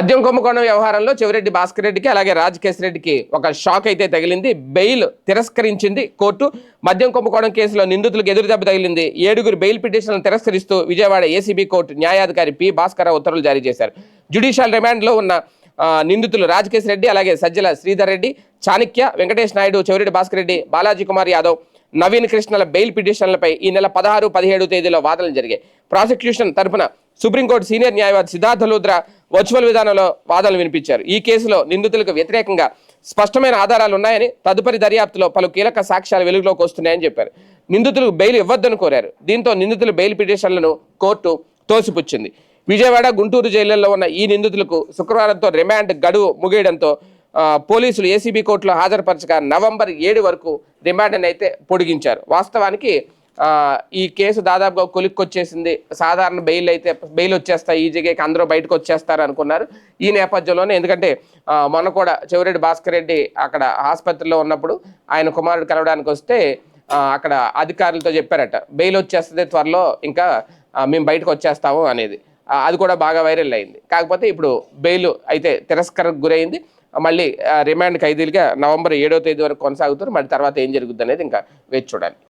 మద్యం కుంభకోణం వ్యవహారంలో చెవిరెడ్డి భాస్కర్ రెడ్డికి అలాగే రాజకేశ్ రెడ్డికి ఒక షాక్ అయితే తగిలింది. బెయిల్ తిరస్కరించింది కోర్టు. మద్యం కుంభకోణం కేసులో నిందితులకు ఎదురుదెబ్బ తగిలింది. ఏడుగురు బెయిల్ పిటిషన్లను తిరస్కరిస్తూ విజయవాడ ఏసీబీ కోర్టు న్యాయాధికారి పి భాస్కర్ ఉత్తర్వులు జారీ చేశారు. జ్యుడిషియల్ రిమాండ్లో ఉన్న నిందితులు రాజకేశ్ రెడ్డి అలాగే సజ్జల శ్రీధర్ రెడ్డి చాణక్య వెంకటేష్ నాయుడు చెవిరెడ్డి భాస్కర్ రెడ్డి బాలాజీ కుమార్ యాదవ్ నవీన్ కృష్ణల బెయిల్ పిటిషన్లపై ఈ నెల పదహారు పదిహేడు తేదీలో వాదనలు జరిగాయి. ప్రాసిక్యూషన్ తరపున సుప్రీంకోర్టు సీనియర్ న్యాయవాది సిద్ధార్థ లూద్రా వర్చువల్ విధానంలో వాదనలు వినిపించారు. ఈ కేసులో నిందితులకు వ్యతిరేకంగా స్పష్టమైన ఆధారాలు ఉన్నాయని తదుపరి దర్యాప్తులో పలు కీలక సాక్ష్యాలు వెలుగులోకి వస్తున్నాయని చెప్పారు. నిందితులకు బెయిల్ ఇవ్వద్దని కోరారు. దీంతో నిందితుల బెయిల్ పిటిషన్లను కోర్టు తోసిపుచ్చింది. విజయవాడ గుంటూరు జైళ్ళలో ఉన్న ఈ నిందితులకు శుక్రవారంతో రిమాండ్ గడువు ముగియడంతో పోలీసులు ఏసీబీ కోర్టులో హాజరుపరచగా నవంబర్ ఏడు వరకు రిమాండ్ని అయితే పొడిగించారు. వాస్తవానికి ఈ కేసు దాదాపుగా కొలిక్కొచ్చేసింది. సాధారణ బెయిల్ అయితే బెయిల్ వచ్చేస్తాయి. ఈజీగా అందరూ బయటకు వచ్చేస్తారు అనుకున్నారు. ఈ నేపథ్యంలోనే ఎందుకంటే మొన్న కూడా చెవిరెడ్డి భాస్కర్ రెడ్డి అక్కడ ఆసుపత్రిలో ఉన్నప్పుడు ఆయన కుమారుడు కలవడానికి వస్తే అక్కడ అధికారులతో చెప్పారట బెయిల్ వచ్చేస్తుంది త్వరలో ఇంకా మేము బయటకు వచ్చేస్తాము అనేది. అది కూడా బాగా వైరల్ అయింది. కాకపోతే ఇప్పుడు బెయిల్ అయితే తిరస్కరణకు గురైంది. మళ్ళీ రిమాండ్ ఖైదీలుగా నవంబర్ ఏడో తేదీ వరకు కొనసాగుతారు. మళ్ళీ తర్వాత ఏం జరుగుతుంది అనేది ఇంకా వేచి చూడాలి.